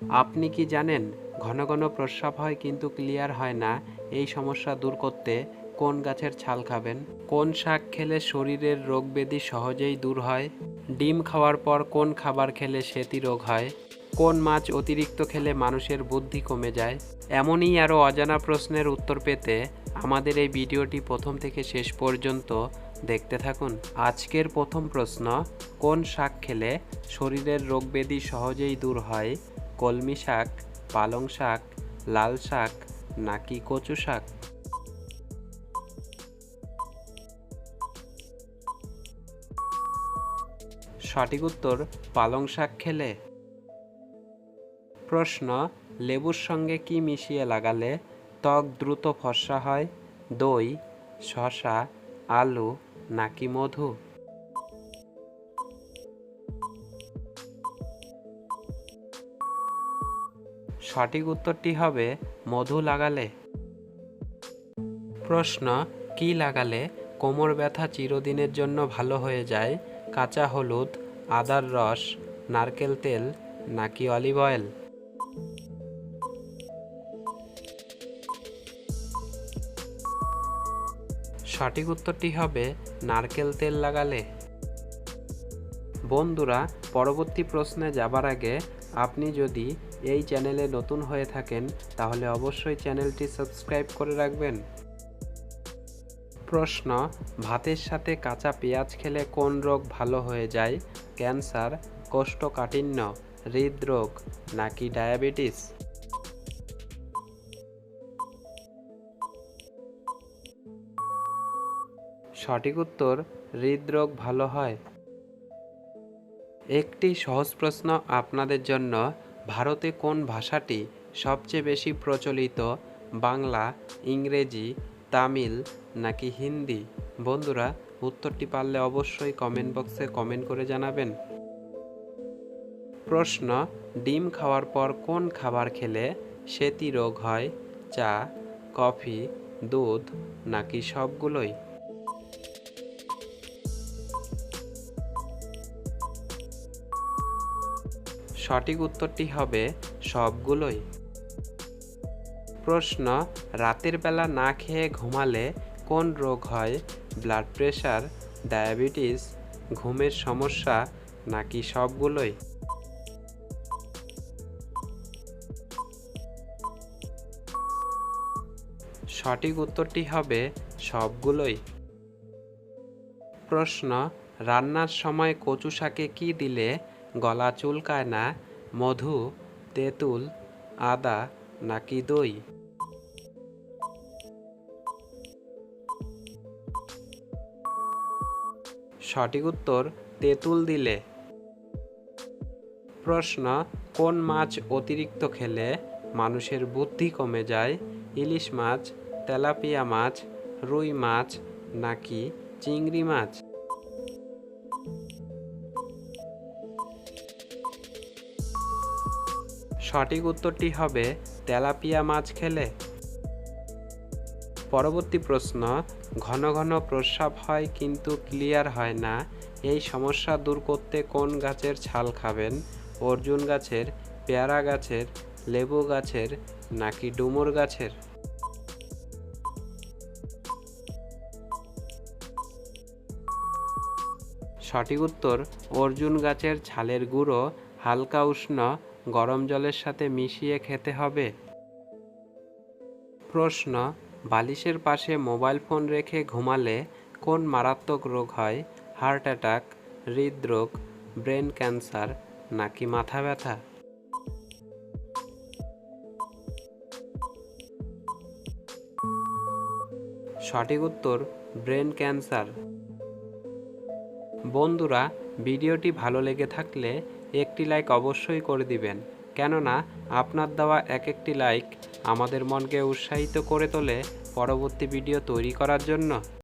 আপনি কি জানেন, ঘন ঘন প্রস্রাব হয় কিন্তু ক্লিয়ার হয় না, এই সমস্যা দূর করতে কোন গাছের ছাল খাবেন? কোন শাক খেলে শরীরের রোগ ব্যাধি সহজেই দূর হয়? ডিম খাওয়ার পর কোন খাবার খেলে সেতি রোগ হয়? কোন মাছ অতিরিক্ত খেলে মানুষের বুদ্ধি কমে যায়? এমনই আরও অজানা প্রশ্নের উত্তর পেতে আমাদের এই ভিডিওটি প্রথম থেকে শেষ পর্যন্ত দেখতে থাকুন। আজকের প্রথম প্রশ্ন, কোন শাক খেলে শরীরের রোগ ব্যাধি সহজেই দূর হয়? কলমি শাক, পালং শাক, লাল শাক, নাকি কচু শাক? সঠিক উত্তর, পালং শাক খেলে। প্রশ্ন, লেবুর সঙ্গে কি মিশিয়ে লাগালে ত্বক দ্রুত ফর্সা হয়? দই, শসা, আলু, নাকি মধু? সঠিক উত্তরটি হবে মধু লাগালে। প্রশ্ন, কি লাগালে কোমর ব্যথা চিরদিনের জন্য ভালো হয়ে যায়? কাঁচা হলুদ, আদার রস, নারকেল তেল নাকি অলিভ অয়েল? সঠিক উত্তরটি হবে নারকেল তেল লাগালে। বন্ধুরা, পরবর্তী প্রশ্নে যাবার আগে আপনি যদি এই চ্যানেলে নতুন হয়ে থাকেন, তাহলে অবশ্যই চ্যানেলটি সাবস্ক্রাইব করে রাখবেন। প্রশ্ন, ভাতের সাথে কাঁচা পেঁয়াজ খেলে কোন রোগ ভালো হয়ে যায়? ক্যান্সার, কোষ্ঠকাঠিন্য, হৃদরোগ, নাকি ডায়াবেটিস? সঠিক উত্তর, হৃদরোগ ভালো হয়। একটি সহজ প্রশ্ন আপনাদের জন্য ভারতে কোন ভাষাটি সবচেয়ে বেশি প্রচলিত? বাংলা, ইংরেজি, তামিল নাকি হিন্দি? বন্ধুরা, উত্তরটি পারলে অবশ্যই কমেন্ট বক্সে কমেন্ট করে জানাবেন। প্রশ্ন, ডিম খাওয়ার পর কোন খাবার খেলে সেতি রোগ হয়? চা, কফি, দুধ নাকি সবগুলোই? সঠিক উত্তরটি হবে সবগুলোই। প্রশ্ন, রাতের বেলা না খেয়ে ঘুমালে কোন রোগ হয়? ব্লাড প্রেশার ডায়াবেটিস ঘুমের সমস্যা, নাকি সবগুলোই? সঠিক উত্তরটি হবে সবগুলোই। প্রশ্ন, রান্নার সময় কচু শাকে কী দিলে গলা চুলকায় না, মধু, তেঁতুল, আদা নাকি দই? সঠিক উত্তর, তেঁতুল দিলে। প্রশ্ন, কোন মাছ অতিরিক্ত খেলে মানুষের বুদ্ধি কমে যায়? ইলিশ মাছ, তেলাপিয়া মাছ, রুই মাছ নাকি চিংড়ি মাছ? সঠিক উত্তরটি হবে তেলাপিয়া মাছ খেলে। পরবর্তী প্রশ্ন, ঘন ঘন প্রস্রাব হয় কিন্তু ক্লিয়ার হয় না। এই সমস্যা দূর করতে কোন গাছের ছাল খাবেন? অর্জুন গাছের, পেয়ারা গাছের, লেবু গাছের, নাকি ডুমুর গাছের? সঠিক উত্তর, অর্জুন গাছের ছালের গুঁড়ো হালকা উষ্ণ গরম জলের সাথে মিশিয়ে খেতে হবে? প্রশ্ন, বালিশের পাশে মোবাইল ফোন রেখে ঘুমালে কোন মারাত্মক রোগ হয়? হার্ট অ্যাটাক, হৃদরোগ, ব্রেন ক্যান্সার নাকি মাথা ব্যথা? সঠিক উত্তর, ব্রেন ক্যান্সার। বন্ধুরা, ভিডিওটি ভালো লেগে থাকলে একটি লাইক অবশ্যই করে দিবেন। কেননা, আপনার দেওয়া এক একটি লাইক আমাদের মনকে উৎসাহিত করে তোলে পরবর্তী ভিডিও তৈরি করার জন্য।